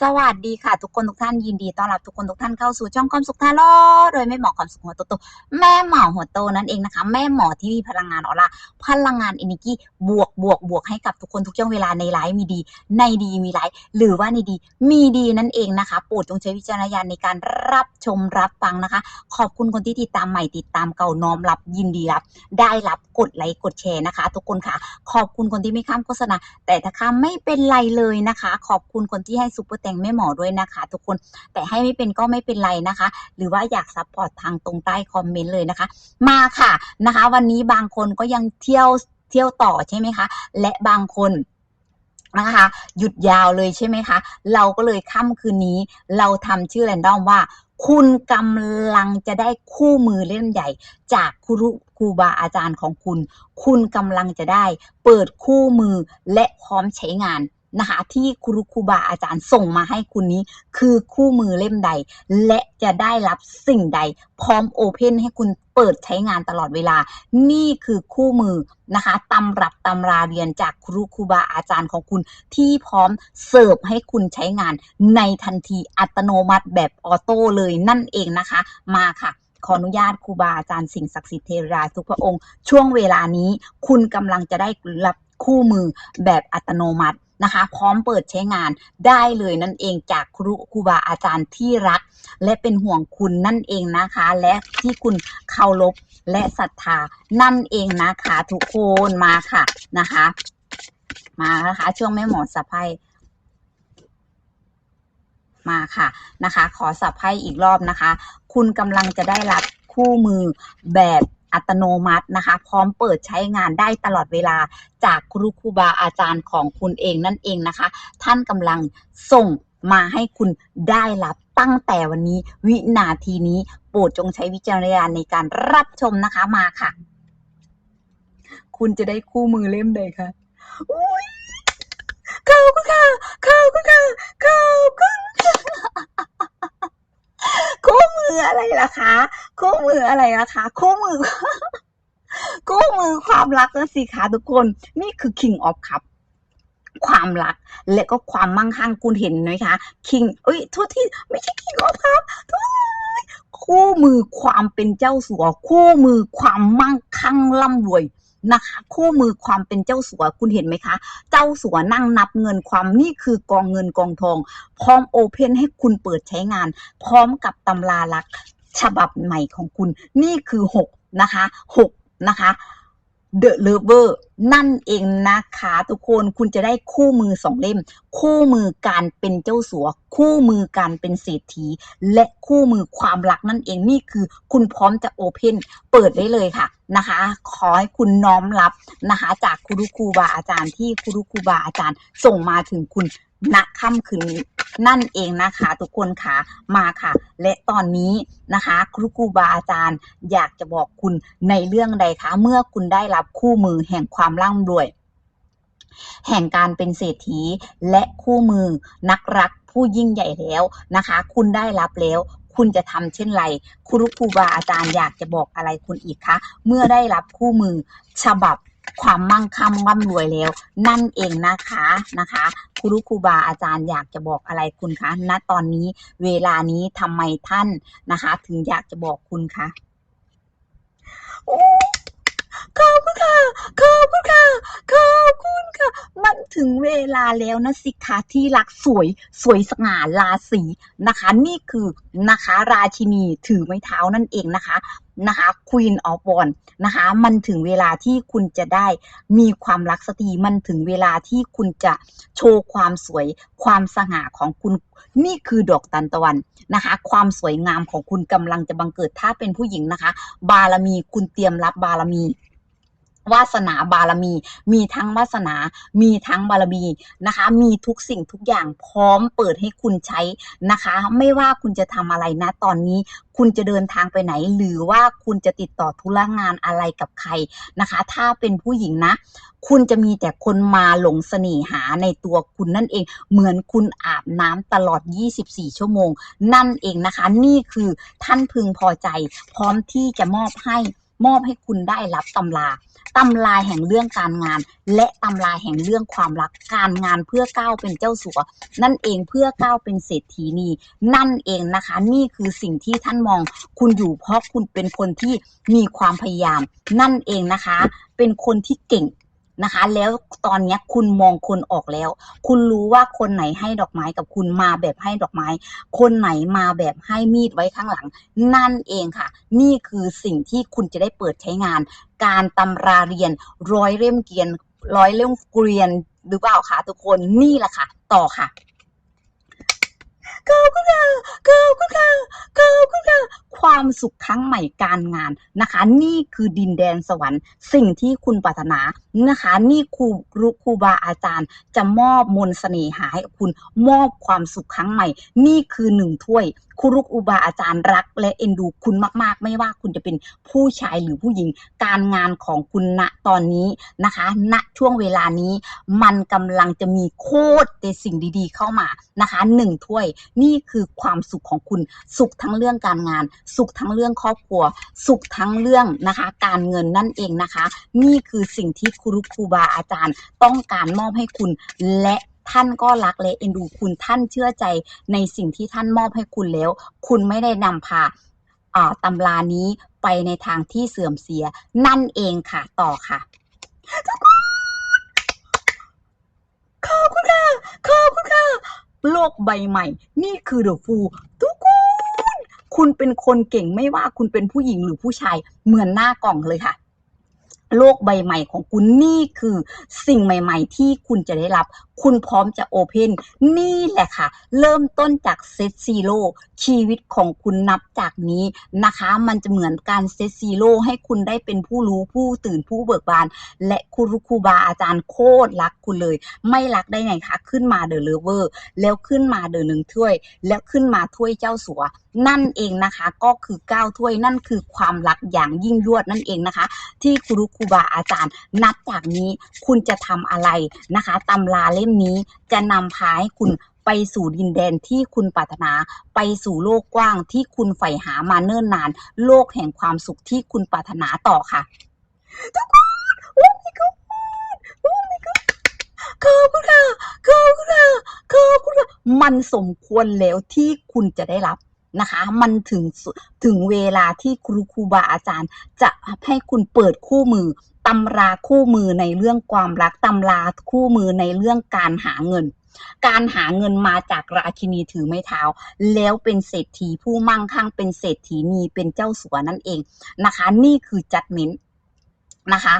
สวัสดีค่ะ ทุกคนทุกท่านยินดีต้อนรับทุกคนทุกท่านเข้าสู่ช่องความสุขทาโลโดยแม่หมอความสุขหัวโตโตแม่หมอหัวโตนั่นเองนะคะ แม่หมอที่มีพลังงานออร่าพลังงานเอเนจีบวกบวกบวกให้กับทุกคนทุกช่วงเวลาในไลฟ์มีดี ในดีมีไลฟ์หรือว่าในดีมีดีนั่นเองนะคะโปรดจงใช้วิจารณญาณในการรับชมรับฟังนะคะ ขอบคุณคนที่ติดตามใหม่ติดตามเก่าน้อมรับยินดีรับ ได้รับกดไลค์กดแชร์นะคะ ทุกคนค่ะ ขอบคุณคนที่ไม่ข้ามโฆษณาแต่ถ้าข้ามไม่เป็นไรเลยนะคะ ขอบคุณคนที่ให้ซุปเปอร์แตงแม่หมอด้วยนะคะ ทุกคนแต่ให้ไม่เป็นก็ไม่เป็นไรนะคะ หรือว่าอยากซัพพอร์ตทางตรงใต้คอมเมนต์เลยนะคะ มาค่ะนะคะ วันนี้บางคนก็ยังเที่ยวเที่ยวต่อใช่ไหมคะ และบางคนนะคะ หยุดยาวเลยใช่ไหมคะ เราก็เลยค่ำคืนนี้ เราทำชื่อแรนดอมว่า คุณกำลังจะได้คู่มือเล่มใหญ่ จากครูครูบาอาจารย์ของคุณ คุณกำลังจะได้เปิดคู่มือและพร้อมใช้งานนะคะที่ครูครูบาอาจารย์ส่งมาให้คุณนี้ คือคู่มือเล่มใด และจะได้รับสิ่งใด พร้อมโอเพนให้คุณเปิดใช้งานตลอดเวลา นี่คือคู่มือนะคะตำรับตำราเรียนจากครูครูบาอาจารย์ของคุณ ที่พร้อมเสิร์ฟให้คุณใช้งานในทันทีอัตโนมัติแบบออโต้เลยนั่นเองนะคะ มาค่ะขออนุญาตครูบาอาจารย์สิ่งศักดิ์สิทธิ์เทราทุกพระองค์ ช่วงเวลานี้คุณกำลังจะได้รับคู่มือแบบอัตโนมัติ นะคะ พร้อมเปิดใช้งานได้เลยนั่นเองจากครูครูบาอาจารย์ที่รัก และเป็นห่วงคุณนั่นเองนะคะ และที่คุณเคารพและศรัทธานั่นเองนะคะทุกคนมาค่ะนะคะ มานะคะช่วงแม่หมอสะพายมาค่ะนะคะ ขอสับให้อีกรอบนะคะ คุณกำลังจะได้รับคู่มือแบบ อัตโนมัตินะคะ พร้อมเปิดใช้งานได้ตลอดเวลาจากครูครูบาอาจารย์ของคุณเองนั่นเองนะคะ ท่านกำลังส่งมาให้คุณได้รับตั้งแต่วันนี้วินาทีนี้โปรดจงใช้วิจารณญาณในการรับชมนะคะมาค่ะ คุณจะได้คู่มือเล่มใดคะอุ้ยขอบคุณค่ะขอบคุณค่ะขอบคุณค่ะ คู่มืออะไรล่ะคะ คู่มืออะไรล่ะคะ คู่มือ คู่มือความรักนะสิคะทุกคน นี่คือ King of Cup ความรัก และก็ความมั่งคั่งคุณเห็นไหมคะ King เอ้ยโทษที่ไม่ใช่ King of Cup โทษคู่มือความเป็นเจ้าสัว คู่มือความมั่งคั่งร่ำรวย นะคะ คู่มือความเป็นเจ้าสัวคุณเห็นไหมคะ เจ้าสัวนั่งนับเงินความนี่คือกองเงินกองทอง พร้อมโอเพนให้คุณเปิดใช้งาน พร้อมกับตำราลักฉบับใหม่ของคุณ นี่คือ 6 นะคะ 6 นะคะ The Lover นั่นเองนะคะทุกคนคุณจะได้คู่มือสองเล่ม คู่มือการเป็นเจ้าสัว คู่มือการเป็นเศรษฐี และคู่มือความรักนั่นเองนี่คือ คุณพร้อมจะโอเพนเปิดได้เลยค่ะนะคะ ขอให้คุณน้อมรับนะคะ จากครูครูบาอาจารย์ที่ครูครูบาอาจารย์ ส่งมาถึงคุณณค่ำคืนนี้นั่นเองนะคะทุกคนค่ะมาค่ะ และตอนนี้นะคะ ครูครูบาอาจารย์ อยากจะบอกคุณในเรื่องใดคะ เมื่อคุณได้รับคู่มือแห่งความความร่ำรวย แห่งการเป็นเศรษฐีและคู่มือนักรักผู้ยิ่งใหญ่แล้วนะคะ คุณได้รับแล้วคุณจะทำเช่นไรครูครูบาอาจารย์อยากจะบอกอะไรคุณอีกคะ เมื่อได้รับคู่มือฉบับความมั่งคั่งร่ำรวยแล้ว นั่นเองนะคะนะคะครูครูบาอาจารย์อยากจะบอกอะไรคุณคะ ณ ตอนนี้เวลานี้ทำไมท่านนะคะ ถึงอยากจะบอกคุณคะ ขอบคุณค่ะ ขอบคุณค่ะ ขอบคุณค่ะ มันถึงเวลาแล้วนะสิคะที่รักสวยสวยสง่าราศีนะคะ นี่คือนะคะ ราชินีถือไม้เท้านั่นเองนะคะนะคะ Queen of w a n d นะคะ มันถึงเวลาที่คุณจะได้มีความรักสตรีมันถึงเวลาที่คุณจะโชว์ความสวยความสง่าของคุณนี่คือดอกตันตะวันนะคะ ความสวยงามของคุณกำลังจะบังเกิดถ้าเป็นผู้หญิงนะคะ บารมีคุณเตรียมรับบารมี วาสนาบารมี มีทั้งวาสนา มีทั้งบารมีนะคะ มีทุกสิ่งทุกอย่างพร้อมเปิดให้คุณใช้นะคะ ไม่ว่าคุณจะทำอะไรนะ ตอนนี้คุณจะเดินทางไปไหน หรือว่าคุณจะติดต่อธุระงานอะไรกับใครนะคะ ถ้าเป็นผู้หญิงนะ คุณจะมีแต่คนมาหลงเสน่หาในตัวคุณนั่นเอง เหมือนคุณอาบน้ำตลอด 24 ชั่วโมง นั่นเองนะคะ นี่คือท่านพึงพอใจ พร้อมที่จะมอบให้ มอบให้คุณได้รับตำราตำราแห่งเรื่องการงาน และตำราแห่งเรื่องความรักการงานเพื่อก้าวเป็นเจ้าสัว นั่นเองเพื่อก้าวเป็นเศรษฐีนีนั่นเองนะคะ นี่คือสิ่งที่ท่านมอง คุณอยู่เพราะคุณเป็นคนที่มีความพยายาม นั่นเองนะคะ เป็นคนที่เก่ง นะคะ แล้วตอนนี้คุณมองคนออกแล้ว คุณรู้ว่าคนไหนให้ดอกไม้กับคุณมาแบบให้ดอกไม้ คนไหนมาแบบให้มีดไว้ข้างหลัง นั่นเองค่ะ นี่คือสิ่งที่คุณจะได้เปิดใช้งาน การตำราเรียนร้อยเล่มเกียนร้อยเล่มเกรียนหรือเปล่าคะทุกคนนี่แหละค่ะ ต่อค่ะ ขอบคุณค่ะขอบคุณค่ะขอบคุณค่ะความสุขครั้งใหม่การงานนะคะ นี่คือดินแดนสวรรค์ สิ่งที่คุณปรารถนานะคะ นี่ครูครูครูบาอาจารย์ จะมอบมนต์เสน่หาให้คุณมอบความสุขครั้งใหม่ นี่คือหนึ่งถ้วย ครูครูบาอาจารย์รัก และเอ็นดูคุณมาก ๆ ไม่ว่าคุณจะเป็นผู้ชายหรือผู้หญิง การงานของคุณณตอนนี้นะคะ ณช่วงเวลานี้ มันกำลังจะมีโคตรแต่สิ่งดี ๆ เข้ามานะคะหนึ่งถ้วย นี่คือความสุขของคุณสุขทั้งเรื่องการงาน สุขทั้งเรื่องครอบครัว สุขทั้งเรื่องนะคะ การเงินนั่นเองนะคะ นี่คือสิ่งที่ครูครูบาอาจารย์ ต้องการมอบให้คุณและ ท่านก็รักและเอ็นดูคุณท่านเชื่อใจในสิ่งที่ท่านมอบให้คุณแล้ว คุณไม่ได้นำพาตำรานี้ไปในทางที่เสื่อมเสีย นั่นเองค่ะ ต่อค่ะขอบคุณค่ะขอบคุณค่ะ โลกใบใหม่ นี่คือเดอะฟูทุกคนคุณเป็นคนเก่งไม่ว่าคุณเป็นผู้หญิงหรือผู้ชาย เหมือนหน้ากล่องเลยค่ะ โลกใบใหม่ของคุณนี่คือสิ่งใหม่ ๆ ที่คุณจะได้รับ คุณพร้อมจะโอเพนนี่แหละค่ะ เริ่มต้นจากเซตซีโร่ชีวิตของคุณนับจากนี้นะคะ มันจะเหมือนการเซตซีโร่ให้คุณได้เป็นผู้รู้ผู้ตื่นผู้เบิกบาน และครูครูบาอาจารย์โคตรรักคุณเลย ไม่รักได้ไงคะ ขึ้นมาเดอะเลเวอร์แล้วขึ้นมาเดอะหนึ่งถ้วย แล้วขึ้นมาถ้วยเจ้าสัว นั่นเองนะคะก็คือเก้าถ้วยนั่นคือความรักอย่างยิ่งยวดนั่นเองนะคะ ที่ครูครูบาอาจารย์นับจากนี้คุณจะทำอะไรนะคะตำราเล่มนี้จะนำพาให้คุณไปสู่ดินแดนที่คุณปรารถนา ไปสู่โลกกว้างที่คุณใฝ่หามาเนิ่นนาน โลกแห่งความสุขที่คุณปรารถนาต่อค่ะทุกคนโอ้ my god โอ้ my god ขอบคุณค่ะขอบคุณค่ะขอบคุณค่ะมันสมควรแล้วที่คุณจะได้รับ นะคะ มันถึงถึงเวลาที่ครูครูบาอาจารย์ จะให้คุณเปิดคู่มือตำราคู่มือในเรื่องความรักตำราคู่มือในเรื่องการหาเงิน การหาเงินมาจากราคินีถือไม้เท้า แล้วเป็นเศรษฐีผู้มั่งคั่งเป็นเศรษฐีนีเป็นเจ้าสัวนั่นเองนะคะ นี่คือจัดเม้น นะคะ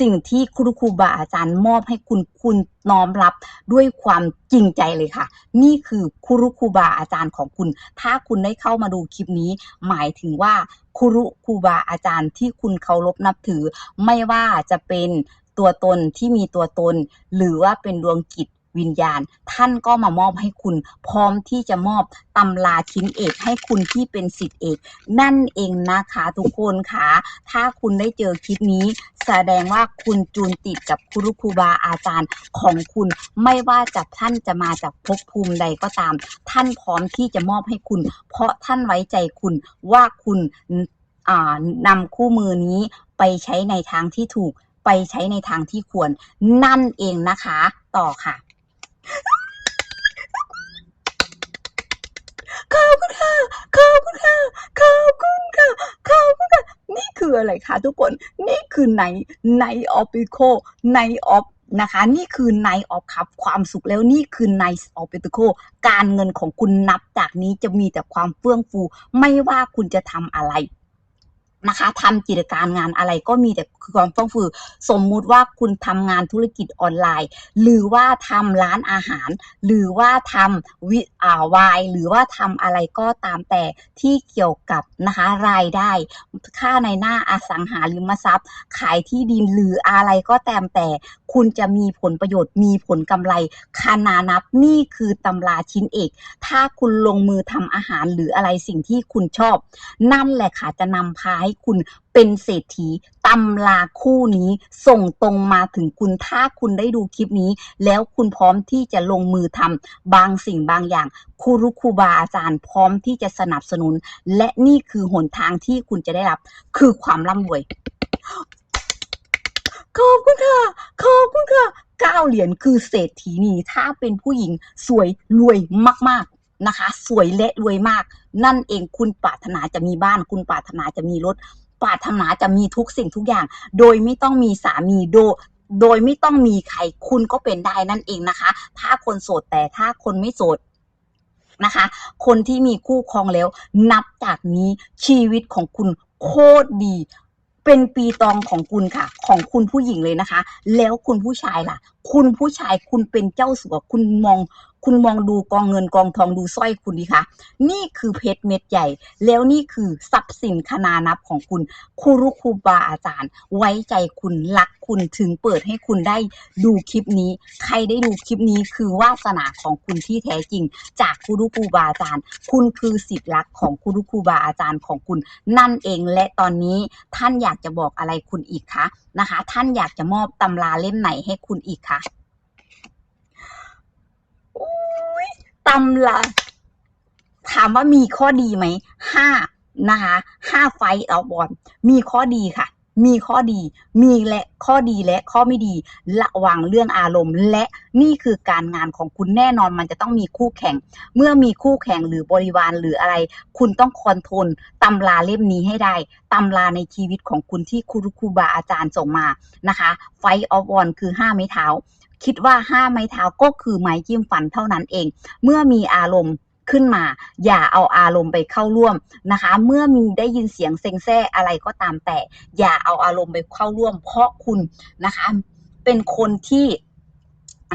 สิ่งที่ครูครูบาอาจารย์มอบให้คุณคุณน้อมรับด้วยความจริงใจเลยค่ะ นี่คือครูครูบาอาจารย์ของคุณ ถ้าคุณได้เข้ามาดูคลิปนี้ หมายถึงว่าครูครูบาอาจารย์ที่คุณเคารพนับถือ ไม่ว่าจะเป็นตัวตนที่มีตัวตน หรือว่าเป็นดวงกิจ วิญญาณ ท่านก็มามอบให้คุณ พร้อมที่จะมอบตำราชิ้นเอกให้คุณที่เป็นสิทธิเอก นั่นเองนะคะทุกคนค่ะ ถ้าคุณได้เจอคลิปนี้ แสดงว่าคุณจูนติดกับครูครูบาอาจารย์ของคุณ ไม่ว่าจะท่านจะมาจากภพภูมิใดก็ตาม ท่านพร้อมที่จะมอบให้คุณ เพราะท่านไว้ใจคุณว่าคุณนำคู่มือนี้ไปใช้ในทางที่ถูกไปใช้ในทางที่ควรนั่นเองนะคะ ต่อค่ะ ขอบคุณค่ะ ขอบคุณค่ะ ขอบคุณค่ะ ขอบคุณค่ะ นี่คืออะไรคะทุกคน นี่คือไนไนออฟปิโคไนออฟนะคะ นี่คือไนออฟครับความสุขแล้วนี่คือไนออฟปิโคการเงินของคุณนับจากนี้จะมีแต่ความเฟื่องฟู ไม่ว่าคุณจะทำอะไร นะคะทำกิจการงานอะไรก็มีแต่ความเฟื่องฟูสมมุติว่าคุณทำงานธุรกิจออนไลน์ หรือว่าทำร้านอาหาร หรือว่าทำวิอ่าวายหรือว่าทำอะไรก็ตามแต่ที่เกี่ยวกับนะคะรายได้ ค่าในหน้าอสังหาริมทรัพย์ ขายที่ดินหรืออะไรก็ตามแต่ คุณจะมีผลประโยชน์มีผลกำไรคานานับนี่คือตำราชิ้นเอก ถ้าคุณลงมือทำอาหารหรืออะไรสิ่งที่คุณชอบ นั่นแหละค่ะจะนำพาให้ให้คุณเป็นเศรษฐีตำราคู่นี้ ส่งตรงมาถึงคุณถ้าคุณได้ดูคลิปนี้ แล้วคุณพร้อมที่จะลงมือทำบางสิ่งบางอย่างครูรุครูบาอาจารย์พร้อมที่จะสนับสนุน และนี่คือหนทางที่คุณจะได้รับ คือความร่ำรวยขอบคุณค่ะขอบคุณค่ะเก้าเหรียญคือเศรษฐีนีถ้าเป็นผู้หญิงสวยรวยมาก ๆ นะคะ สวยและรวยมาก นั่นเองคุณปรารถนาจะมีบ้าน คุณปรารถนาจะมีรถ ปรารถนาจะมีทุกสิ่งทุกอย่าง โดยไม่ต้องมีสามีโดโดยไม่ต้องมีใครคุณก็เป็นได้นั่นเองนะคะ ถ้าคนโสดแต่ถ้าคนไม่โสดนะคะ คนที่มีคู่ครองแล้ว นับจากนี้ชีวิตของคุณโคตรดี เป็นปีตองของคุณค่ะ ของคุณผู้หญิงเลยนะคะ แล้วคุณผู้ชายล่ะ คุณผู้ชายคุณเป็นเจ้าสัวคุณมอง คุณมองดูกองเงินกองทองดูสร้อยคุณดิคะนี่คือเพชรเม็ดใหญ่ แล้วนี่คือทรัพย์สินคนานับของคุณครูรุครูบาอาจารย์ ไว้ใจคุณรักคุณถึงเปิดให้คุณได้ดูคลิปนี้ ใครได้ดูคลิปนี้คือวาสนาของคุณที่แท้จริง จากครูรุครูบาอาจารย์ คุณคือสิทธิ์รักของครูรุครูบาอาจารย์ของคุณ นั่นเองและตอนนี้ท่านอยากจะบอกอะไรคุณอีกคะนะคะ ท่านอยากจะมอบตำราเล่มไหนให้คุณอีกคะอุ๊ย ตำราถามว่ามีข้อดีไหมห้านะคะห้าไฟต์เอาบอลมีข้อดีค่ะ มีข้อดี มีและข้อดีและข้อไม่ดี ระวังเรื่องอารมณ์ และนี่คือการงานของคุณแน่นอนมันจะต้องมีคู่แข่ง เมื่อมีคู่แข่งหรือบริวารหรืออะไร คุณต้องคอนโทรลตำราเล่มนี้ให้ได้ตำราในชีวิตของคุณที่ครูครูบาอาจารย์ส่งมานะคะ ไฟออฟวอนคือห้าไม้เท้า คิดว่าห้าไม้เท้าก็คือไม้จิ้มฟันเท่านั้นเอง เมื่อมีอารมณ์ขึ้นมา อย่าเอาอารมณ์ไปเข้าร่วมนะคะ เมื่อมีได้ยินเสียงเซ็งแซ่อะไรก็ตามแต่ อย่าเอาอารมณ์ไปเข้าร่วม เพราะคุณนะคะ เป็นคนที่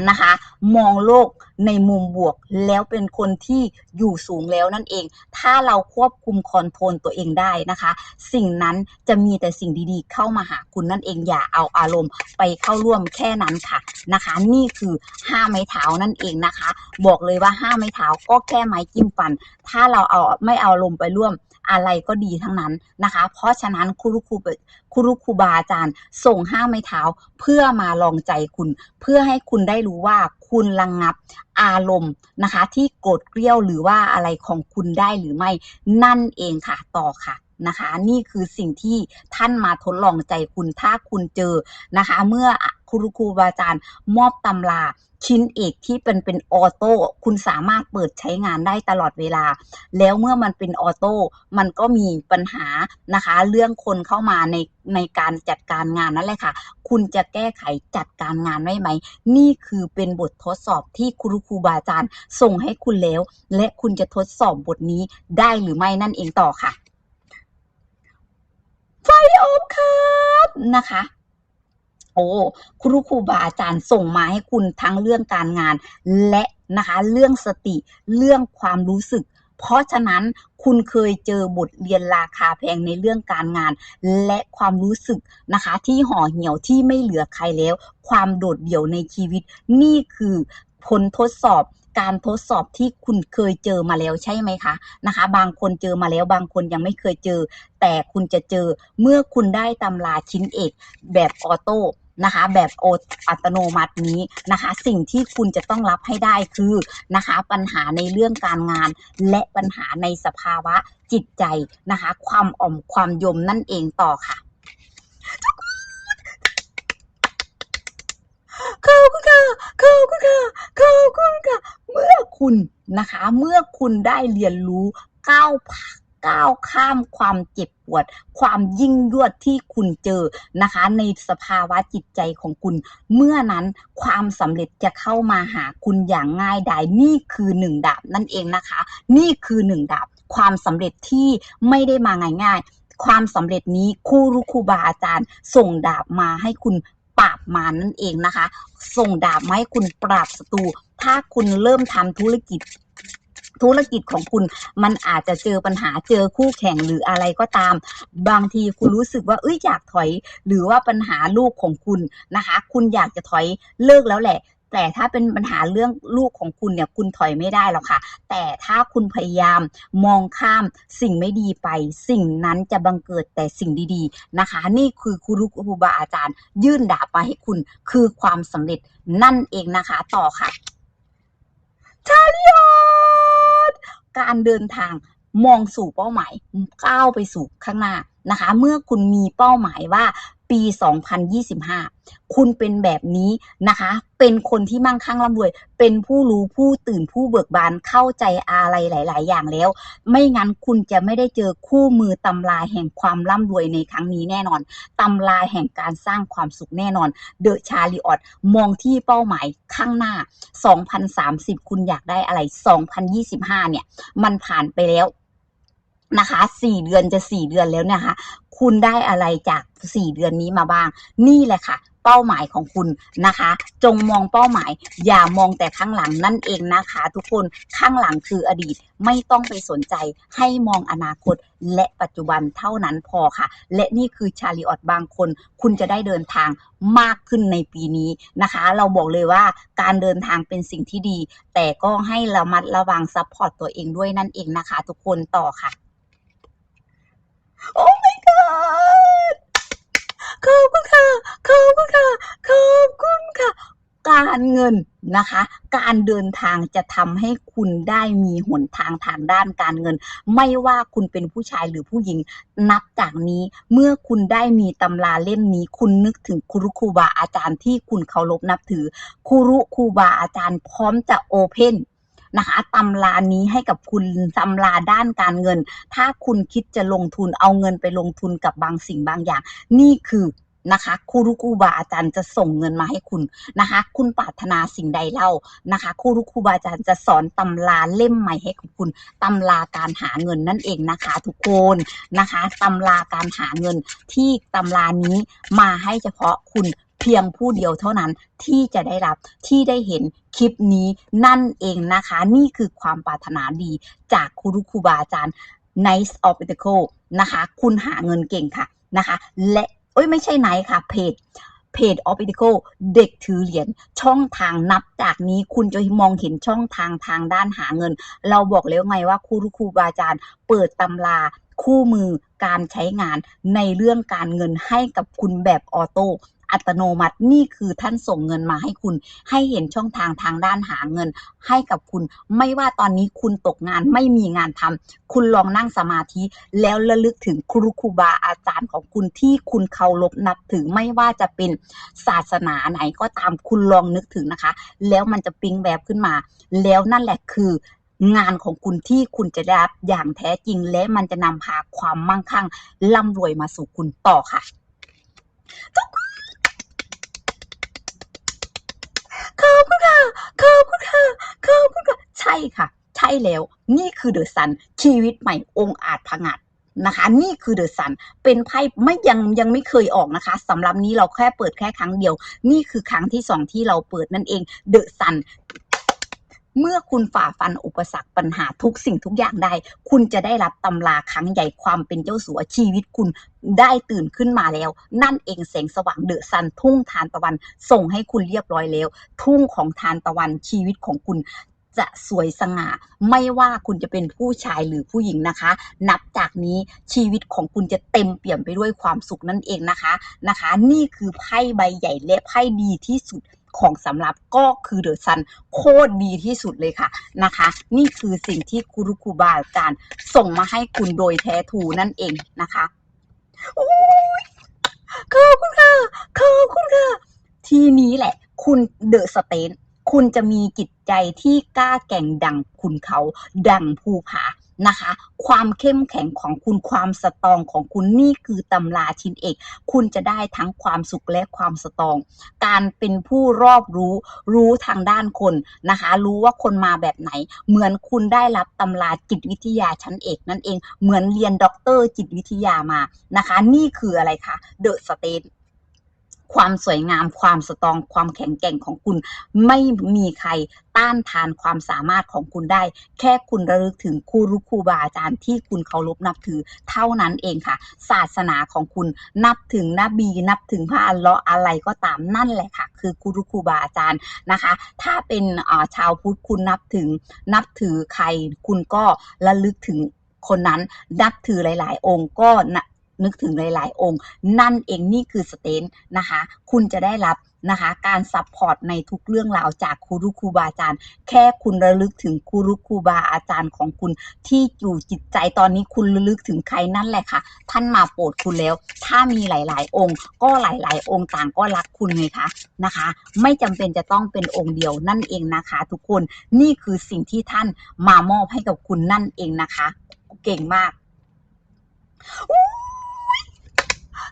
นะคะ มองโลกในมุมบวกแล้วเป็นคนที่อยู่สูงแล้วนั่นเอง ถ้าเราควบคุมคอนโทรลตัวเองได้นะคะ สิ่งนั้นจะมีแต่สิ่งดีๆ เข้ามาหาคุณนั่นเองอย่าเอาอารมณ์ไปเข้าร่วมแค่นั้นค่ะนะคะ นี่คือห้าไม้เท้านั่นเองนะคะ บอกเลยว่าห้าไม้เท้าก็แค่ไม้จิ้มฟัน ถ้าเราเอาไม่เอาลมณ์ไปร่วม อะไรก็ดีทั้งนั้นนะคะ เพราะฉะนั้นครูครูครูครูบาอาจารย์ ส่งห้าไม้เท้าเพื่อมาลองใจคุณ เพื่อให้คุณได้รู้ว่าคุณระงงับอารมณ์นะคะ ที่โกรธเกรี้ยวหรือว่าอะไรของคุณได้หรือไม่นั่นเองค่ะต่อค่ะนะคะ นี่คือสิ่งที่ท่านมาทดลองใจคุณถ้าคุณเจอนะคะ เมื่อ ครูครูบาอาจารย์ มอบตำราชิ้นเอกที่เป็นเป็นออโต้คุณสามารถเปิดใช้งานได้ตลอดเวลา แล้วเมื่อมันเป็นออโต้มันก็มีปัญหานะคะ เรื่องคนเข้ามาในในการจัดการงานนั่นแหละค่ะ คุณจะแก้ไขจัดการงานได้ไหม นี่คือเป็นบททดสอบที่ครูครูบาอาจารย์ ส่งให้คุณแล้ว และคุณจะทดสอบบทนี้ได้หรือไม่นั่นเองต่อค่ะไฟโอมครับนะคะ โอ้ครูครูบาอาจารย์ส่งมาให้คุณทั้งเรื่องการงาน และนะคะเรื่องสติเรื่องความรู้สึก เพราะฉะนั้นคุณเคยเจอบทเรียนราคาแพงในเรื่องการงาน และความรู้สึกนะคะ ที่ห่อเหี่ยวที่ไม่เหลือใครแล้ว ความโดดเดี่ยวในชีวิต นี่คือผลทดสอบการทดสอบที่คุณเคยเจอมาแล้วใช่ไหมคะนะคะ บางคนเจอมาแล้วบางคนยังไม่เคยเจอ แต่คุณจะเจอเมื่อคุณได้ตำราชิ้นเอกแบบออโต้ นะคะ แบบโออัตโนมัตินี้นะคะ สิ่งที่คุณจะต้องรับให้ได้คือนะคะ ปัญหาในเรื่องการงาน และปัญหาในสภาวะจิตใจนะคะ ความอ่อมความยมนั่นเองต่อค่ะขอบคุณค่ะขอบคุณค่ะขอบคุณค่ะ เมื่อคุณนะคะ เมื่อคุณได้เรียนรู้ก้าว ก้าวข้ามความเจ็บปวด ความยิ่งยวดที่คุณเจอนะคะ ในสภาวะจิตใจของคุณ เมื่อนั้นความสำเร็จจะเข้ามาหาคุณอย่างง่ายดายนี่คือหนึ่งดาบนั่นเองนะคะ นี่คือหนึ่งดาบ ความสำเร็จที่ไม่ได้มาง่ายๆ ความสำเร็จนี้ครูรุคูบาอาจารย์ ส่งดาบมาให้คุณปราบมารนั่นเองนะคะ ส่งดาบมาให้คุณปราบศัตรู ถ้าคุณเริ่มทำธุรกิจ ธุรกิจของคุณมันอาจจะเจอปัญหาเจอคู่แข่งหรืออะไรก็ตาม บางทีคุณรู้สึกว่าเอ้ยอยากถอย หรือว่าปัญหาลูกของคุณนะคะ คุณอยากจะถอยเลิกแล้วแหละแต่ถ้าเป็นปัญหาเรื่องลูกของคุณเนี่ยคุณถอยไม่ได้หรอกค่ะ แต่ถ้าคุณพยายามมองข้ามสิ่งไม่ดีไป สิ่งนั้นจะบังเกิดแต่สิ่งดีๆนะคะ นี่คือครูรุครูบาอาจารย์ ยื่นดาบมาให้คุณคือความสำเร็จนั่นเองนะคะ ต่อค่ะชาลิออ การเดินทางมองสู่เป้าหมายก้าวไปสู่ข้างหน้านะคะ เมื่อคุณมีเป้าหมายว่า ปี 2025 คุณเป็นแบบนี้นะคะ เป็นคนที่มั่งคั่งร่ำรวย เป็นผู้รู้ผู้ตื่นผู้เบิกบานเข้าใจอะไรหลาย ๆ อย่างแล้ว ไม่งั้นคุณจะไม่ได้เจอคู่มือตำราแห่งความร่ำรวยในครั้งนี้แน่นอนตำราแห่งการสร้างความสุขแน่นอนเดอะชาลิออดมองที่เป้าหมายข้างหน้า 2030 คุณอยากได้อะไร 2025 เนี่ย มันผ่านไปแล้ว นะคะ4เดือนจะ4เดือนแล้วเนะคะ คุณได้อะไรจาก4เดือนนี้มาบ้าง นี่แหละค่ะ เป้าหมายของคุณนะคะ จงมองเป้าหมาย อย่ามองแต่ข้างหลังนั่นเองนะคะ ทุกคนข้างหลังคืออดีตไม่ต้องไปสนใจ ให้มองอนาคตและปัจจุบันเท่านั้นพอค่ะ และนี่คือชาลิออดบางคน คุณจะได้เดินทางมากขึ้นในปีนี้นะคะ เราบอกเลยว่าการเดินทางเป็นสิ่งที่ดี แต่ก็ให้ระมัดระวังซัพพอร์ตตัวเองด้วยนั่นเองนะคะ ทุกคนต่อค่ะ โอ้ my god ขอบคุณค่ะ ขอบคุณค่ะ ขอบคุณค่ะ การเงินนะคะ การเดินทางจะทำให้คุณได้มีหนทางทางด้านการเงิน ไม่ว่าคุณเป็นผู้ชายหรือผู้หญิง นับจากนี้เมื่อคุณได้มีตำราเล่มนี้ คุณนึกถึงครูรุครูบาอาจารย์ที่คุณเคารพนับถือครูรุครูบาอาจารย์พร้อมจะโอเพน นะคะตำรานี้ให้กับคุณตำราด้านการเงิน ถ้าคุณคิดจะลงทุนเอาเงินไปลงทุนกับบางสิ่งบางอย่าง นี่คือนะคะครูรุคูบาอาจารย์จะส่งเงินมาให้คุณนะคะ คุณปรารถนาสิ่งใดเล่านะคะครูรุคูบาอาจารย์จะสอนตำราเล่มใหม่ให้กับคุณตำราการหาเงินนั่นเองนะคะ ทุกคนนะคะตำราการหาเงินที่ตำรานี้มาให้เฉพาะคุณ เพียงผู้เดียวเท่านั้นที่จะได้รับที่ได้เห็นคลิปนี้นั่นเองนะคะ นี่คือความปรารถนาดีจากครูรุครูบาอาจารย์ Nice of Pentacle นะคะ คุณหาเงินเก่งค่ะนะคะ และเอ้ยไม่ใช่ไหนค่ะเพจเพจ o p i t i c a l เด็กถือเหรียญช่องทางนับจากนี้คุณจะมองเห็นช่องทางทางด้านหาเงิน เราบอกแล้วไงว่าครูครูบาอาจารย์ เปิดตำราคู่มือการใช้งานในเรื่องการเงินให้กับคุณแบบออโต้ อัตโนมัตินี่คือท่านส่งเงินมาให้คุณ ให้เห็นช่องทางทางด้านหาเงิน ให้กับคุณ ไม่ว่าตอนนี้คุณตกงานไม่มีงานทำคุณลองนั่งสมาธิ แล้วระลึกถึงครูครูบาอาจารย์ของคุณที่คุณเคารพนับถือไม่ว่าจะเป็นศาสนาไหนก็ตามคุณลองนึกถึงนะคะ แล้วมันจะปิ๊งแบบขึ้นมา แล้วนั่นแหละคืองานของคุณที่คุณจะได้รับอย่างแท้จริง และมันจะนำพาความมั่งคั่งร่ำรวยมาสู่คุณต่อค่ะ ขอบคุณค่ะขอบคุณค่ะขอบคุณค่ะใช่ค่ะ ใช่แล้ว นี่คือเดอะซันชีวิตใหม่องค์อาจผงัดนะคะ นี่คือเดอะซันเป็นไพ่ไม่ยังยังไม่เคยออกนะคะสำหรับนี้เราแค่เปิดแค่ครั้งเดียว นี่คือครั้งที่สองที่เราเปิดนั่นเองเดอะซัน เมื่อคุณฝ่าฟันอุปสรรคปัญหาทุกสิ่งทุกอย่างได้ คุณจะได้รับตำราครั้งใหญ่ความเป็นเจ้าสัวชีวิตคุณได้ตื่นขึ้นมาแล้ว นั่นเองแสงสว่างเดอะซันทุ่งทานตะวันส่งให้คุณเรียบร้อยแล้ว ทุ่งของทานตะวันชีวิตของคุณจะสวยสง่าไม่ว่าคุณจะเป็นผู้ชายหรือผู้หญิงนะคะ นับจากนี้ชีวิตของคุณจะเต็มเปี่ยมไปด้วยความสุขนั่นเองนะคะนะคะ นี่คือไพ่ใบใหญ่และไพ่ดีที่สุด ของสำหรับก็คือเดอะซันโคตรดีที่สุดเลยค่ะนะคะ นี่คือสิ่งที่ครูครูบาอาจารย์ส่งมาให้คุณโดยแท้ทูนั่นเองนะคะโอ้ยขอบคุณค่ะขอบคุณค่ะทีนี้แหละ คุณเดอะสเตนคุณจะมีจิตใจที่กล้าแก่งดังคุณเขาดังภูผา นะคะ ความเข้มแข็งของคุณความสตองของคุณนี่คือตำราชิ้นเอก คุณจะได้ทั้งความสุขและความสตอง การเป็นผู้รอบรู้รู้ทางด้านคนนะคะ รู้ว่าคนมาแบบไหน เหมือนคุณได้รับตำราจิตวิทยาชั้นเอก นั่นเองเหมือนเรียนด็อกเตอร์จิตวิทยามานะคะ นี่คืออะไรคะเดอะสเตน ความสวยงาม ความสตอง ความแข็งแกร่งของคุณ ไม่มีใครต้านทานความสามารถของคุณได้ แค่คุณระลึกถึงครูรุครูบาอาจารย์ที่คุณเคารพนับถือเท่านั้นเองค่ะ ศาสนาของคุณนับถึงนบีนับถึงพระอัลลาะห์อะไรก็ตามนั่นแหละค่ะ คือครูรุครูบาอาจารย์นะคะ ถ้าเป็นชาวพุทธคุณนับถึงนับถือใคร คุณก็ระลึกถึงคนนั้นนับถือหลาย ๆ องค์ก็ นึกถึงหลาย ๆ องค์ นั่นเองนี่คือสเตนนะคะ คุณจะได้รับนะคะการซัพพอร์ตในทุกเรื่องราวจากครูรุครูบาอาจารย์ แค่คุณระลึกถึงครูรุครูบาอาจารย์ของคุณ ที่อยู่จิตใจตอนนี้คุณระลึกถึงใครนั่นแหละค่ะ ท่านมาโปรดคุณแล้ว ถ้ามีหลาย ๆ องค์ ก็หลาย ๆ องค์ต่างก็รักคุณไงคะนะคะ ไม่จำเป็นจะต้องเป็นองค์เดียวนั่นเองนะคะ ทุกคนนี่คือสิ่งที่ท่านมามอบให้กับคุณนั่นเองนะคะ เก่งมากอ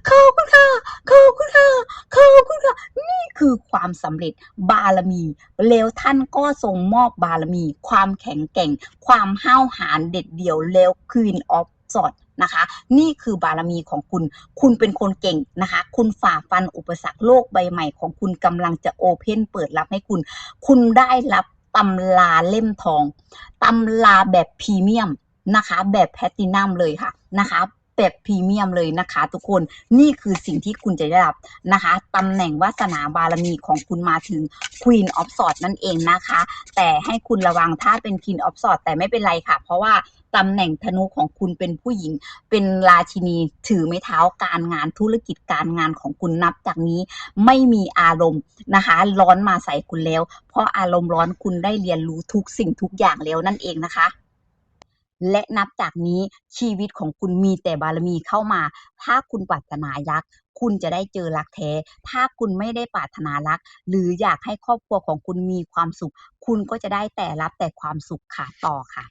ขอบคุณค่ะขอบคุณค่ะขอบคุณค่ะ นี่คือความสำเร็จบารมี แล้วท่านก็ทรงมอบบารมี ความแข็งแกร่ง ความห้าวหาญเด็ดเดี่ยวแล้ว Queen of s w o r d นะคะ นี่คือบารมีของคุณ คุณเป็นคนเก่งนะคะ คุณฝ่าฟันอุปสรรคโลกใบใหม่ของคุณกำลังจะโอเพนเปิดรับให้คุณ คุณได้รับตำราเล่มทอง ตำราแบบพรีเมียมนะคะ แบบแพตตินัมเลยค่ะนะคะ แบบพรีเมียมเลยนะคะ ทุกคนนี่คือสิ่งที่คุณจะได้รับนะคะตำแหน่งวาสนาบารมีของคุณมาถึง Queen of Swords นั่นเองนะคะ แต่ให้คุณระวังถ้าเป็น Queen of Swords แต่ไม่เป็นไรค่ะ เพราะว่าตำแหน่งธนูของคุณเป็นผู้หญิง เป็นราชินีถือไม้เท้าการงานธุรกิจการงานของคุณนับจากนี้ ไม่มีอารมณ์นะคะ ร้อนมาใส่คุณแล้ว เพราะอารมณ์ร้อนคุณได้เรียนรู้ทุกสิ่งทุกอย่างแล้วนั่นเองนะคะ และนับจากนี้ชีวิตของคุณมีแต่บารมีเข้ามา ถ้าคุณปรารถนารัก คุณจะได้เจอรักแท้ ถ้าคุณไม่ได้ปรารถนารัก หรืออยากให้ครอบครัวของคุณมีความสุข คุณก็จะได้แต่รับแต่ความสุขค่ะต่อค่ะ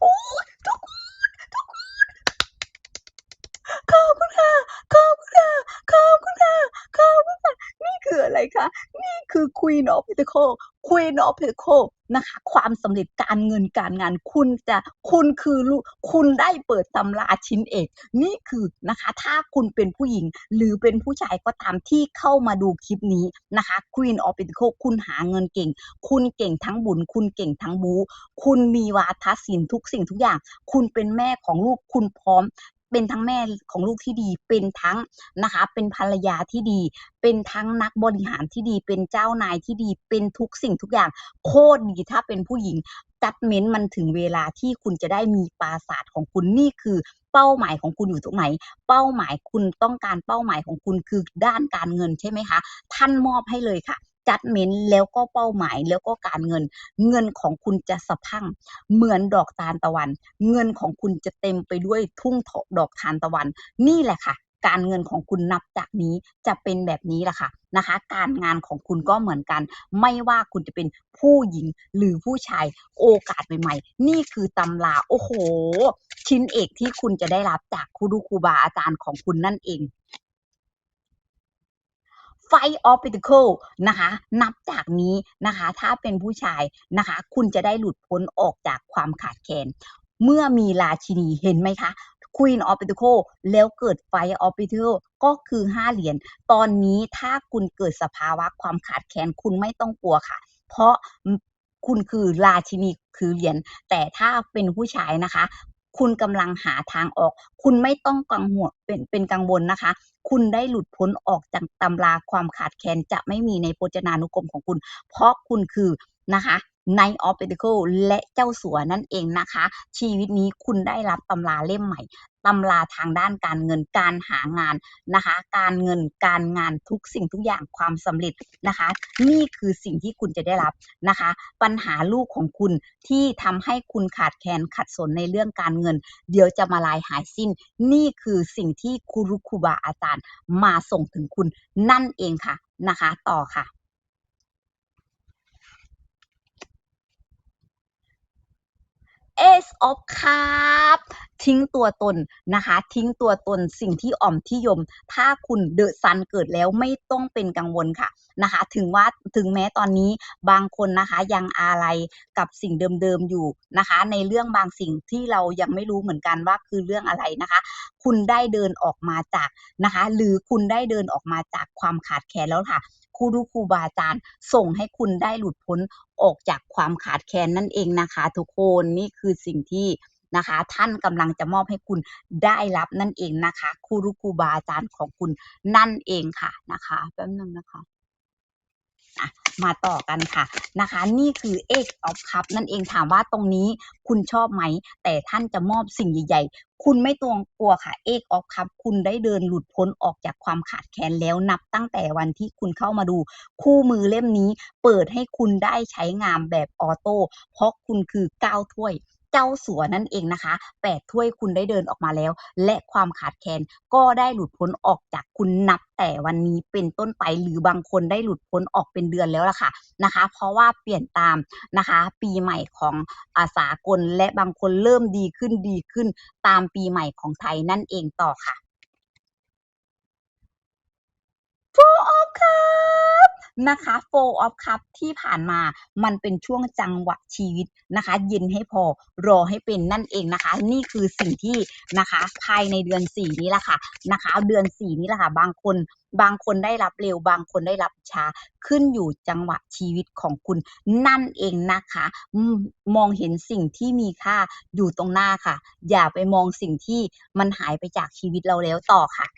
โอ้ทุกคนทุกคนขอบคุณค่ะ ขอบคุณค่ะขอบคุณค่ะขอบคุณค่ะนี่คืออะไรคะ นี่คือ Queen of Pentacle Queen of Pentacle นะคะ ความสำเร็จการเงินการงานคุณจะคุณคือลูกคุณได้เปิดตำราชิ้นเอก นี่คือนะคะ ถ้าคุณเป็นผู้หญิงหรือเป็นผู้ชายก็ตามที่เข้ามาดูคลิปนี้นะคะ Queen of Pentacle คุณหาเงินเก่ง คุณเก่งทั้งบุญ คุณเก่งทั้งบู คุณมีวาทศิลป์ทุกสิ่งทุกอย่าง คุณเป็นแม่ของลูกคุณพร้อม เป็นทั้งแม่ของลูกที่ดี เป็นทั้งนะคะ เป็นภรรยาที่ดี เป็นทั้งนักบริหารที่ดี เป็นเจ้านายที่ดี เป็นทุกสิ่งทุกอย่าง โคตรดีถ้าเป็นผู้หญิงจัดเม้นมันถึงเวลาที่คุณจะได้มีปราสาทของคุณนี่คือเป้าหมายของคุณอยู่ตรงไหน เป้าหมายคุณต้องการเป้าหมายของคุณคือด้านการเงินใช่ไหมคะ ท่านมอบให้เลยค่ะ จัดเม้นแล้วก็เป้าหมายแล้วก็การเงิน เงินของคุณจะสะพังเหมือนดอกทานตะวัน เงินของคุณจะเต็มไปด้วยทุ่งดอกทานตะวัน นี่แหละค่ะการเงินของคุณนับจากนี้จะเป็นแบบนี้แหละค่ะนะคะ การงานของคุณก็เหมือนกัน ไม่ว่าคุณจะเป็นผู้หญิงหรือผู้ชายโอกาสใหม่ๆ นี่คือตำราโอ้โห ชิ้นเอกที่คุณจะได้รับจากครูครูบาอาจารย์ของคุณนั่นเอง ไฟออฟ p ิ n เคิลนะคะ นับจากนี้นะคะ ถ้าเป็นผู้ชายนะคะ คุณจะได้หลุดพ้นออกจากความขาดแคลน เมื่อมีราชินีเห็นไหมคะ Queen of Pentacle แล้วเกิด Fire of Pentacle ก็คือ 5 เหรียญ ตอนนี้ถ้าคุณเกิดสภาวะความขาดแคลนคุณไม่ต้องกลัวค่ะ เพราะคุณคือราชินีคือเหรียญแต่ถ้าเป็นผู้ชายนะคะ คุณกำลังหาทางออก คุณไม่ต้องกังวลเป็นเป็นกังวลนะคะ คุณได้หลุดพ้นออกจากตำราความขาดแคลนจะไม่มีในโภจนานุกรมของคุณ เพราะคุณคือนะคะในออฟเปติคและเจ้าสัวนั่นเองนะคะ ชีวิตนี้คุณได้รับตำราเล่มใหม่ ตำราทางด้านการเงินการหางานนะคะ การเงินการงานทุกสิ่งทุกอย่างความสำเร็จนะคะ นี่คือสิ่งที่คุณจะได้รับนะคะ ปัญหาลูกของคุณที่ทำให้คุณขาดแคลนขัดสนในเรื่องการเงิน เดี๋ยวจะมาลายหายสิ้น นี่คือสิ่งที่ครูรุคูบาอาจารย์มาส่งถึงคุณนั่นเองค่ะนะคะ ต่อค่ะ Ace of Cup ทิ้งตัวตนนะคะ ทิ้งตัวตนสิ่งที่อ่อมที่ยม ถ้าคุณเดอะซันเกิดแล้วไม่ต้องเป็นกังวลค่ะนะคะ ถึงว่าถึงแม้ตอนนี้บางคนนะคะยังอะไรกับสิ่งเดิมๆอยู่นะคะ ในเรื่องบางสิ่งที่เรายังไม่รู้เหมือนกันว่าคือเรื่องอะไรนะคะ คุณได้เดินออกมาจากนะคะ หรือคุณได้เดินออกมาจากความขาดแคลนแล้วค่ะ ครูรูครูบาอาจารย์ ส่งให้คุณได้หลุดพ้นออกจากความขาดแคลนนั่นเองนะคะ ทุกคนนี่คือสิ่งที่นะคะ ท่านกำลังจะมอบให้คุณได้รับนั่นเองนะคะคูรูครูบาอาจารย์ของคุณนั่นเองค่ะนะคะแป๊บนึงนะคะ อะมาต่อกันค่ะนะคะ นี่คือ X of Cup นั่นเองถามว่าตรงนี้คุณชอบไหม แต่ท่านจะมอบสิ่งใหญ่ๆ คุณไม่ต้องกลัวค่ะ X of Cup คุณได้เดินหลุดพ้นออกจากความขาดแคลนแล้วนับตั้งแต่วันที่คุณเข้ามาดู คู่มือเล่มนี้เปิดให้คุณได้ใช้งานแบบออโต้เพราะคุณคือ9ถ้วย เจ้าสัวนั่นเองนะคะ8ถ้วยคุณได้เดินออกมาแล้ว และความขาดแคลนก็ได้หลุดพ้นออกจากคุณนับแต่วันนี้เป็นต้นไปหรือบางคนได้หลุดพ้นออกเป็นเดือนแล้วล่ะค่ะนะคะ เพราะว่าเปลี่ยนตามนะคะ ปีใหม่ของอาสากลและบางคนเริ่มดีขึ้นดีขึ้นตามปีใหม่ของไทยนั่นเองต่อค่ะ Four of Cup นะคะ Four of Cup ที่ผ่านมามันเป็นช่วงจังหวะชีวิตนะคะ เย็นให้พอรอให้เป็นนั่นเองนะคะ นี่คือสิ่งที่นะคะภายในเดือน 4 นี้แหละค่ะนะคะ เดือน 4 นี้แหละค่ะบางคนบางคนได้รับเร็วบางคนได้รับช้าขึ้นอยู่จังหวะชีวิตของคุณนั่นเองนะคะ มองเห็นสิ่งที่มีค่าอยู่ตรงหน้าค่ะ อย่าไปมองสิ่งที่มันหายไปจากชีวิตเราแล้วต่อค่ะ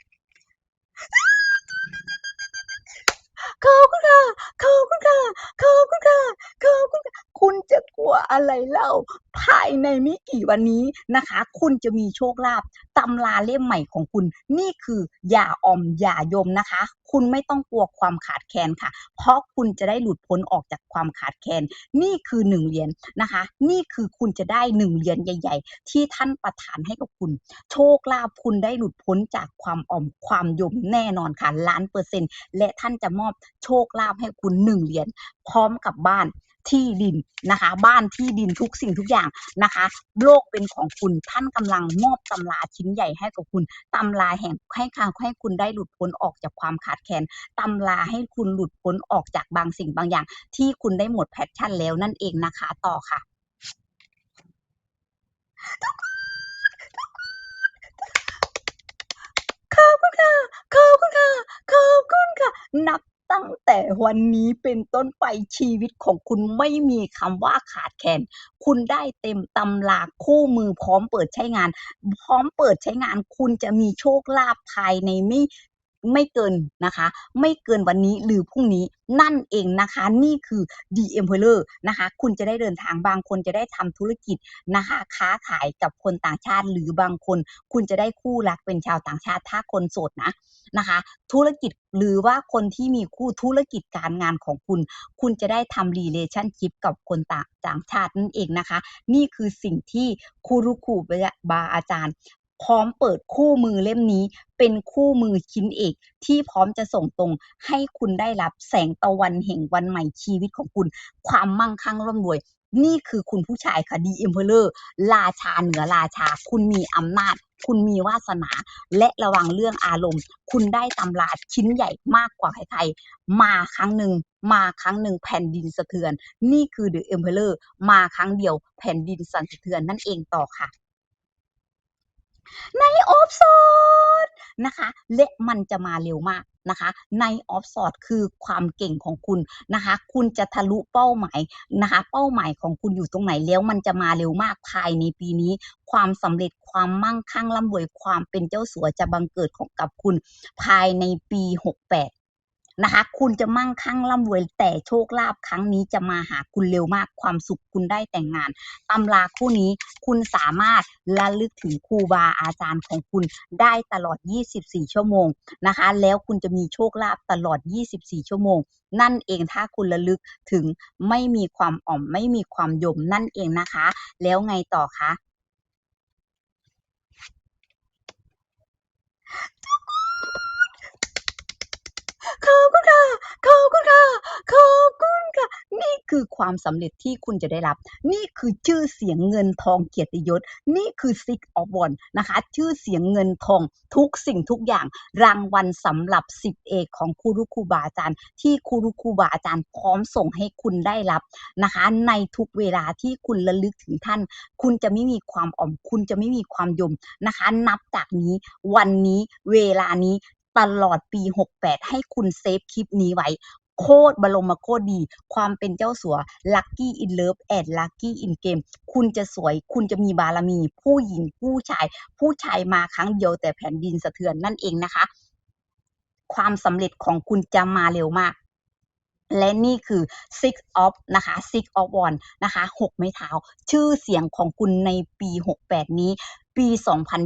ขอบคุณค่ะขอบคุณค่ะขอบคุณค่ะขอบคุณค่ะคุณจะกลัวอะไรเล่า ภายในไม่กี่วันนี้นะคะ คุณจะมีโชคลาภตำราเล่มใหม่ของคุณ นี่คืออย่าออมอย่ายมนะคะ คุณไม่ต้องกลัวความขาดแคลนค่ะ เพราะคุณจะได้หลุดพ้นออกจากความขาดแคลนนี่คือหนึ่งเหรียญนะคะ นี่คือคุณจะได้หนึ่งเหรียญใหญ่ ๆ ที่ท่านประทานให้กับคุณ โชคลาภคุณได้หลุดพ้นจากความออมความยมแน่นอนค่ะล้านเปอร์เซ็นต์และท่านจะมอบโชคลาภให้คุณหนึ่งเหรียญพร้อมกับบ้านที่ดินนะคะ บ้านที่ดินทุกสิ่งทุกอย่างนะคะ โลกเป็นของคุณท่านกำลังมอบตำราชิ้นใหญ่ให้กับคุณตำราแห่งให้ทางให้คุณได้หลุดพ้นออกจากความขาดแคลนตำราให้คุณหลุดพ้นออกจากบางสิ่งบางอย่าง ที่คุณได้หมดแพชชั่นแล้วนั่นเองนะคะ ต่อค่ะขอบคุณค่ะขอบคุณค่ะขอบคุณค่ะนับ ตั้งแต่วันนี้เป็นต้นไปชีวิตของคุณไม่มีคำว่าขาดแคลนคุณได้เต็มตำราคู่มือพร้อมเปิดใช้งาน พร้อมเปิดใช้งาน คุณจะมีโชคลาภภายในไม่ ไม่เกินนะคะ ไม่เกินวันนี้หรือพรุ่งนี้นั่นเองนะคะ นี่คือ The Emperor นะคะ คุณจะได้เดินทางบางคนจะได้ทำธุรกิจนะคะ ค้าขายกับคนต่างชาติ หรือบางคน คุณจะได้คู่รักเป็นชาวต่างชาติถ้าคนโสดนะนะคะ ธุรกิจหรือว่าคนที่มีคู่ธุรกิจการงานของคุณ คุณจะได้ทำ relationship กับคนต่างต่างชาตินั่นเองนะคะ นี่คือสิ่งที่ครูรุคูบาอาจารย์ พร้อมเปิดคู่มือเล่มนี้ เป็นคู่มือชิ้นเอกที่พร้อมจะส่งตรงให้คุณได้รับแสงตะวันแห่งวันใหม่ชีวิตของคุณ ความมั่งคั่งร่ำรวย นี่คือคุณผู้ชายค่ะดีเอ็มเพลเลอร์ราชาเหนือราชา คุณมีอำนาจ คุณมีวาสนา และระวังเรื่องอารมณ์ คุณได้ตำราชิ้นใหญ่มากกว่าใครๆมาครั้งหนึ่งมาครั้งหนึ่งแผ่นดินสะเทือน นี่คือ The Emperor มาครั้งเดียวแผ่นดินสั่นสะเทือนนั่นเองต่อค่ะ ในออฟสอดนะคะ และมันจะมาเร็วมากนะคะ ในออฟสอดคือความเก่งของคุณนะคะ คุณจะทะลุเป้าหมายนะคะ เป้าหมายของคุณอยู่ตรงไหนแล้วมันจะมาเร็วมากภายในปีนี้ ความสำเร็จความมั่งคั่งร่ำรวยความเป็นเจ้าสัวจะบังเกิดของกับคุณ ภายในปี 68 นะคะคุณจะมั่งคั่งร่ำรวยแต่โชคลาภครั้งนี้จะมาหาคุณเร็วมากความสุขคุณได้แต่งงานตำราคู่นี้คุณสามารถระลึกถึงครูบาอาจารย์ของคุณได้ตลอด 24 ชั่วโมงนะคะ แล้วคุณจะมีโชคลาภตลอด 24 ชั่วโมง นั่นเองถ้าคุณระลึกถึงไม่มีความอ่อมไม่มีความยมนั่นเองนะคะ แล้วไงต่อคะ ขอบคุณค่ะ ขอบคุณค่ะ ขอบคุณค่ะ นี่คือความสำเร็จที่คุณจะได้รับ นี่คือชื่อเสียงเงินทองเกียรติยศ นี่คือ Six of Wands นะคะ ชื่อเสียงเงินทองทุกสิ่งทุกอย่าง รางวัลสำหรับสิทธิเอกของครูรุครูบาอาจารย์ ที่ครูรุครูบาอาจารย์พร้อมส่งให้คุณได้รับนะคะ ในทุกเวลาที่คุณระลึกถึงท่าน คุณจะไม่มีความอ่อม คุณจะไม่มีความยมนะคะ นับจากนี้วันนี้เวลานี้ ตลอดปี 68 ให้คุณเซฟคลิปนี้ไว้ โคตรบรมโคตรดี ความเป็นเจ้าสัว Lucky in Love and Lucky in Game คุณจะสวยคุณจะมีบารมี ผู้หญิงผู้ชาย ผู้ชายมาครั้งเดียวแต่แผ่นดินสะเทือนนั่นเองนะคะ ความสำเร็จของคุณจะมาเร็วมากและนี่คือ Six of นะคะ Six of Wands นะคะหกไม้เท้า ชื่อเสียงของคุณในปี 68 นี้ ปี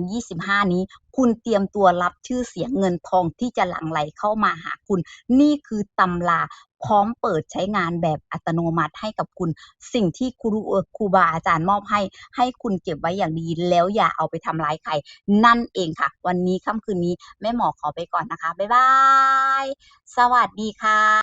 2025 นี้ คุณเตรียมตัวรับชื่อเสียงเงินทองที่จะหลั่งไหลเข้ามาหาคุณ นี่คือตำราพร้อมเปิดใช้งานแบบอัตโนมัติให้กับคุณ สิ่งที่ครูเอ่อครูบาอาจารย์มอบให้ ให้คุณเก็บไว้อย่างดีแล้วอย่าเอาไปทำร้ายใคร นั่นเองค่ะ วันนี้ค่ำคืนนี้แม่หมอขอไปก่อนนะคะ บ๊ายบาย สวัสดีค่ะ